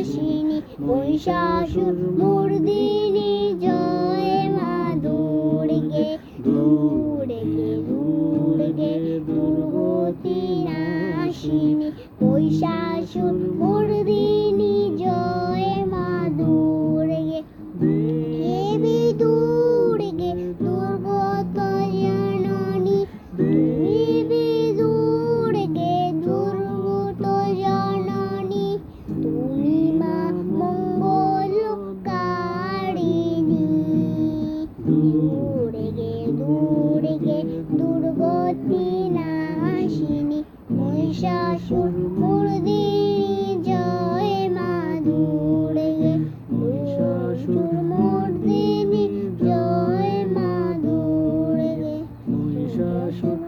নাশিনী মহিষাসুর মর্দিনী জয় মা দুর্গে দুর্গে দুর্গে দুর্গতি নাশিনী মর্দিনী দূরে গে দূরে গে, দুর্গতি নাশিনী, মহিষাসুর জয় মা দূরে গে, মহিষাসুর মূর্তিনি জয় মা দূরে গে, মহিষাসুর